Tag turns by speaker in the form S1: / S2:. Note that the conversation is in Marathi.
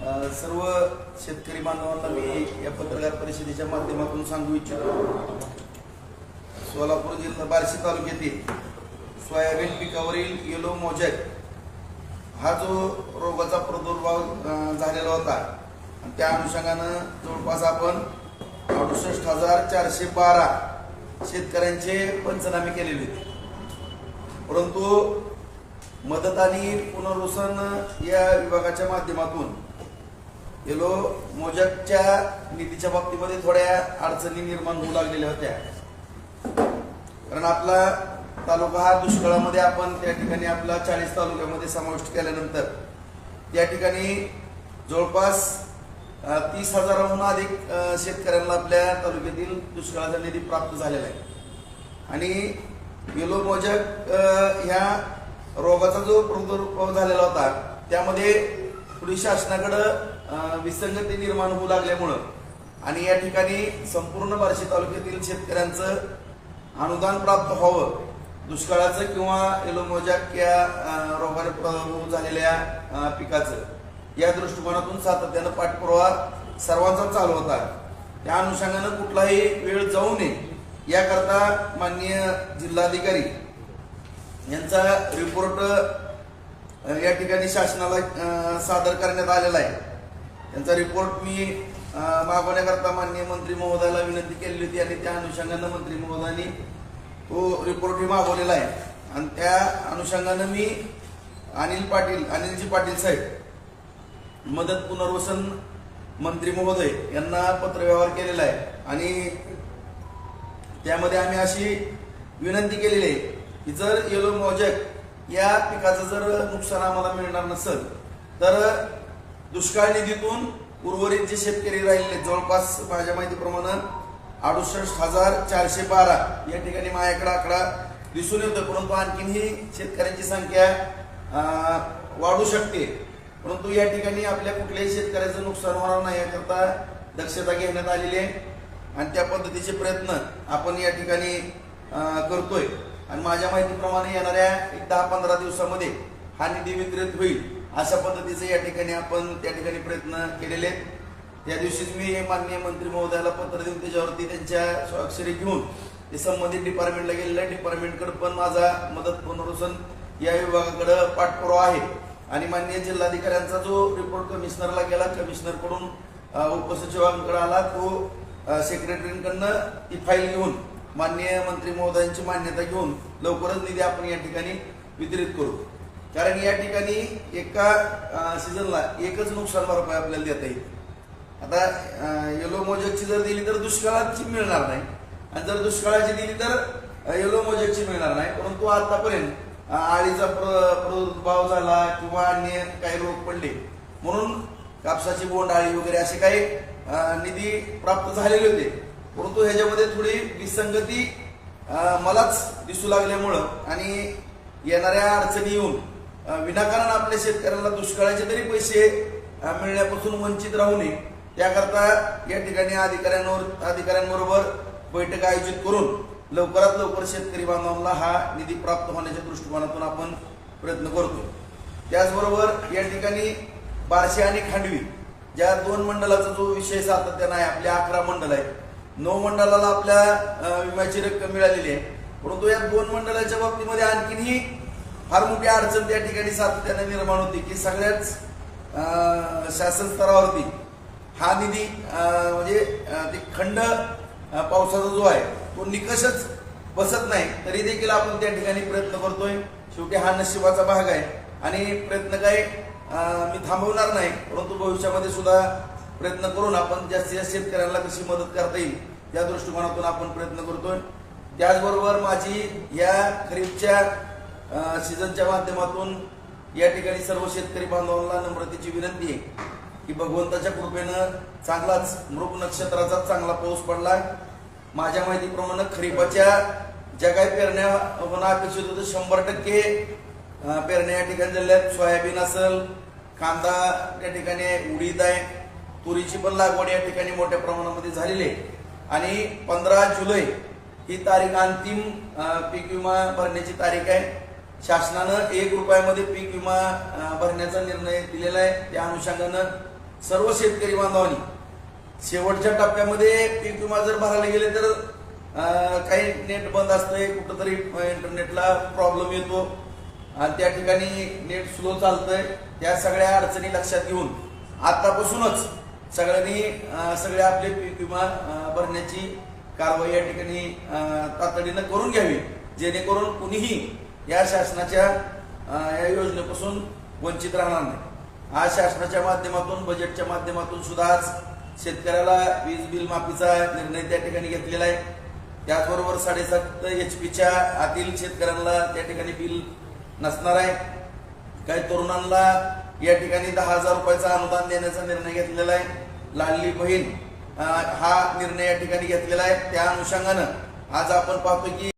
S1: सर्व शेतकरी बांधवांना मी या पत्रकार परिषदेच्या माध्यमातून सांगू इच्छितो. सोलापूर जिल्हा बार्शी तालुक्यातील सोयाबीन पिकावरील येलो मोजॅक हा जो रोगाचा प्रादुर्भाव झालेला होता त्या अनुषंगानं जवळपास आपण अडुसष्ट हजार चारशे बारा शेतकऱ्यांचे पंचनामे केलेले होते. परंतु मदत आणि पुनर्वसन या विभागाच्या माध्यमातून येलो मोजकच्या निधीच्या बाबतीमध्ये थोड्या अडचणी निर्माण होऊ लागलेल्या होत्या. कारण आपला तालुका हा दुष्काळामध्ये आपण त्या ठिकाणी आपला चाळीस तालुक्यामध्ये समाविष्ट केल्यानंतर त्या ठिकाणी जवळपास तीस हजाराहून अधिक शेतकऱ्यांना आपल्या तालुक्यातील दुष्काळाचा निधी प्राप्त झालेला आहे. आणि येलो मोजक ह्या रोगाचा जो प्रादुर्भाव झालेला होता त्यामध्ये पुढे शासनाकडं विसंगती निर्माण होऊ लागल्यामुळं. आणि या ठिकाणी संपूर्ण बार्शी तालुक्यातील शेतकऱ्यांचं अनुदान प्राप्त व्हावं दुष्काळाचं किंवा एलोमोजॅक या रोगाने प्रादुर्भाव झालेल्या पिकाचं. या दृष्टिकोनातून सातत्यानं पाठपुरावा सर्वांचा चालू होता. त्या अनुषंगानं कुठलाही वेळ जाऊ नये याकरता माननीय जिल्हाधिकारी यांचा रिपोर्ट या ठिकाणी शासनाला सादर करण्यात आलेला आहे. त्यांचा रिपोर्ट मी मागवण्याकरता माननीय मंत्री महोदयाला विनंती केलेली होती आणि त्या अनुषंगानं मंत्री महोदयांनी तो रिपोर्टही मागवलेला आहे. आणि त्या अनुषंगानं मी अनिल पाटील अनिलजी पाटील साहेब मदत पुनर्वसन मंत्री महोदय यांना पत्रव्यवहार केलेला आहे. आणि त्यामध्ये आम्ही अशी विनंती केलेली आहे की जर येलो मोजक या पिकाचं जर नुकसान आम्हाला मिळणार नसेल तर दुष्काळ निधीतून उर्वरित जे शेतकरी राहिलेले जवळपास माझ्या माहितीप्रमाणे अडुसष्ट हजार चारशे बारा. या ठिकाणी माझ्याकडे आकडा दिसून येतो. परंतु आणखीनही शेतकऱ्यांची संख्या वाढू शकते. परंतु या ठिकाणी आपल्या कुठल्याही शेतकऱ्याचं नुकसान होणार नाही याकरता दक्षता घेण्यात आलेली आहे. आणि त्या पद्धतीचे प्रयत्न आपण या ठिकाणी करतोय. आणि माझ्या माहितीप्रमाणे येणाऱ्या एक दहा पंधरा दिवसामध्ये हा निधी वितरित होईल. अशा पद्धतीचं या ठिकाणी आपण त्या ठिकाणी प्रयत्न केलेले आहेत. त्या दिवशीच मी हे माननीय मंत्री महोदयाला पत्र देऊन त्याच्यावरती त्यांच्या स्वाक्षरी घेऊन ते संबंधित डिपार्टमेंटला गेलेलं आहे डिपार्टमेंटकडे पण माझा मदत पुनर्वसन या विभागाकडे पाठपुरावा आहे. आणि माननीय जिल्हाधिकाऱ्यांचा जो रिपोर्ट कमिशनरला गेला कमिशनरकडून उपसचिवांकडे आला तो सेक्रेटरीकडनं ती फाईल घेऊन माननीय मंत्री महोदयांची मान्यता घेऊन लवकरच निधी आपण या ठिकाणी वितरित करू. कारण या ठिकाणी एका सीझनला एकच नुकसान भरपाई आपल्याला देता येईल. आता येलो मोजकची जर दिली तर दुष्काळाची मिळणार नाही. आणि जर दुष्काळाची दिली तर येलो मोजकची मिळणार नाही. परंतु आतापर्यंत आळीचा प्र- प्रादुर्भाव झाला किंवा अन्य काही रोग पडले. म्हणून कापसाची बोंड आळी वगैरे असे काही निधी प्राप्त झालेले होते. परंतु ह्याच्यामध्ये थोडी विसंगती मलाच दिसू लागल्यामुळं आणि येणाऱ्या अडचणी येऊन विनाकारण आपल्या शेतकऱ्यांना दुष्काळाचे तरी पैसे मिळण्यापासून वंचित राहू नये. त्याकरता या ठिकाणी अधिकाऱ्यांवर अधिकाऱ्यांबरोबर बैठक आयोजित करून लवकरात लवकर शेतकरी बांधवांना हा निधी प्राप्त होण्याच्या दृष्टिकोनातून आपण प्रयत्न करतो त्याचबरोबर या ठिकाणी बार्शी आणि खांडवी ज्या दोन मंडळाचा जो विषय सातत्यानं आहे आपल्या अकरा मंडळ आहेत. नऊ मंडळाला आपल्या विम्याची रक्कम मिळालेली आहे. परंतु या दोन मंडळाच्या बाबतीमध्ये आणखीनही फार मोठी अडचण त्या ठिकाणी सातत्याने निर्माण होती की सगळ्याच शासन स्तरावरती हा निधी म्हणजे ते खंड पावसाचा जो आहे तो निकषच बसत नाही. तरी देखील आपण त्या ठिकाणी प्रयत्न करतोय. शेवटी हा नशिबाचा भाग आहे. आणि प्रयत्न काय मी थांबवणार नाही. परंतु भविष्यामध्ये सुद्धा प्रयत्न करून आपण जास्तीत जास्त शेतकऱ्यांना कशी मदत करता येईल या दृष्टिकोनातून आपण प्रयत्न करतोय. त्याचबरोबर माझी या खरीपच्या सीझनच्या माध्यमातून या ठिकाणी सर्व शेतकरी बांधवांना नम्रतेची विनंती आहे की भगवंताच्या कृपेनं चांगलाच मृग नक्षत्राचा चांगला पाऊस पडला. माझ्या माहितीप्रमाणे खरीपाच्या ज्या काही पेरण्या होणं अपेक्षित होतं. शंभर टक्के पेरण्या या ठिकाणी झाल्यात सोयाबीन असेल कांदा त्या ठिकाणी उडीद आहे. तुरीची पण लागवड या ठिकाणी मोठ्या प्रमाणामध्ये झालेली आहे. आणि पंधरा जुलै ही तारीख अंतिम पीक विमा भरण्याची तारीख आहे. शासनानं एक रुपयामध्ये पीक विमा भरण्याचा निर्णय दिलेला आहे. त्या अनुषंगानं सर्व शेतकरी बांधवांनी शेवटच्या टप्प्यामध्ये पीक विमा जर भरायला गेले तर काही नेट बंद असतंय. कुठंतरी इंटरनेटला प्रॉब्लेम येतो. आणि त्या ठिकाणी नेट स्लो चालतंय. त्या सगळ्या अडचणी लक्षात घेऊन आतापासूनच सगळ्यांनी सगळे आपले पीक विमा भरण्याची कारवाई या ठिकाणी तातडीनं करून घ्यावी. जेणेकरून कुणीही या शासनाच्या या योजनेपासून वंचित राहणार नाही. आज शासनाच्या माध्यमातून बजेटच्या माध्यमातून सुद्धा आज शेतकऱ्याला वीज बिल माफीचा निर्णय त्या ठिकाणी घेतलेला आहे. त्याचबरोबर साडेसात एच पीच्या आतील शेतकऱ्यांना त्या ठिकाणी बिल नसणार आहे. काही तरुणांना या ठिकाणी दहा हजार रुपयाचा अनुदान देण्याचा निर्णय घेतलेला आहे. लाडली बहीण हा निर्णय या ठिकाणी घेतलेला आहे. त्या अनुषंगानं आज आपण पाहतो की